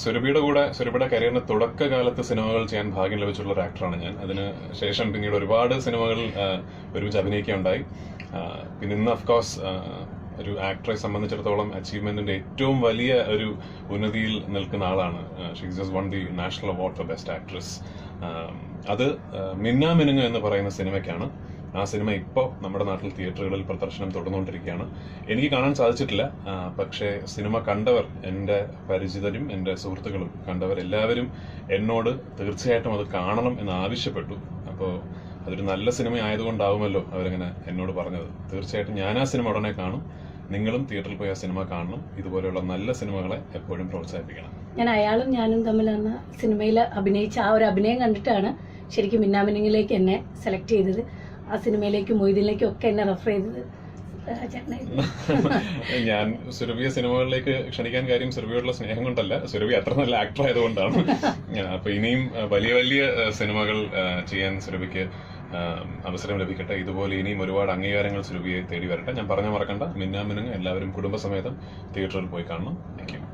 സുരഭിയുടെ കൂടെ സുരഭിയുടെ കരിയറിന്റെ തുടക്കകാലത്ത് സിനിമകൾ ചെയ്യാൻ ഭാഗ്യം ലഭിച്ചിട്ടുള്ള ഒരു ആക്ടറാണ് ഞാൻ. അതിന് ശേഷം പിന്നീട് ഒരുപാട് സിനിമകളിൽ ഒരുമിച്ച് അഭിനയിക്കുകയുണ്ടായി പിന്നെ ഇന്ന് അഫ്കോഴ്സ് ഒരു ആക്ടറെ സംബന്ധിച്ചിടത്തോളം അച്ചീവ്മെന്റിന്റെ ഏറ്റവും വലിയ ഒരു ഉന്നതിയിൽ നിൽക്കുന്ന ആളാണ്. She has won the national award for best actress അത് മിന്നാമിനുങ്ങ മിന്നാ മിനുങ്ങ എന്ന് പറയുന്ന സിനിമയ്ക്കാണ്. ആ സിനിമ ഇപ്പോൾ നമ്മുടെ നാട്ടിൽ തിയേറ്ററുകളിൽ പ്രദർശനം തുടർന്നുകൊണ്ടിരിക്കുകയാണ്. എനിക്ക് കാണാൻ സാധിച്ചിട്ടില്ല. പക്ഷേ സിനിമ കണ്ടവർ എന്റെ പരിചിതരും എന്റെ സുഹൃത്തുക്കളും കണ്ടവരെല്ലാവരും എന്നോട് തീർച്ചയായിട്ടും അത് കാണണം എന്ന് ആവശ്യപ്പെട്ടു. അപ്പോൾ അതൊരു നല്ല സിനിമ ആയതുകൊണ്ടാവുമല്ലോ അവരങ്ങനെ എന്നോട് പറഞ്ഞത്. തീർച്ചയായിട്ടും ഞാൻ ആ സിനിമ ഉടനെ കാണും. നിങ്ങളും തിയേറ്ററിൽ പോയി ആ സിനിമ കാണണം. ഇതുപോലെയുള്ള നല്ല സിനിമകളെ എപ്പോഴും പ്രോത്സാഹിപ്പിക്കണം. ഞാൻ അയാളും ഞാനും തമ്മിൽ അന്ന് സിനിമയിൽ അഭിനയിച്ച ആ ഒരു അഭിനയം കണ്ടിട്ടാണ് ശരിക്കും മിന്നാമിനിങ്ങിലേക്ക് എന്നെ സെലക്ട് ചെയ്തത്. ആ സിനിമയിലേക്കും മൊയ്തീനിലേക്കും ഒക്കെ എന്നെ റെഫർ ചെയ്തത് ഞാൻ സുരഭിയെ സിനിമകളിലേക്ക് ക്ഷണിക്കാൻ കാര്യം സുരഭിയോടുള്ള സ്നേഹം കൊണ്ടല്ല. സുരഭി അത്ര നല്ല ആക്ടർ ആയതുകൊണ്ടാണ്. അപ്പൊ ഇനിയും വലിയ വലിയ സിനിമകൾ ചെയ്യാൻ സുരഭിക്ക് അവസരം ലഭിക്കട്ടെ. ഇതുപോലെ ഇനിയും ഒരുപാട് അംഗീകാരങ്ങൾ സുരഭിയെ തേടി വരട്ടെ. ഞാൻ പറഞ്ഞു മറക്കണ്ട. മിന്നാമിനുങ്ങ് എല്ലാവരും കുടുംബസമേതം തിയേറ്ററിൽ പോയി കാണണം. Thank you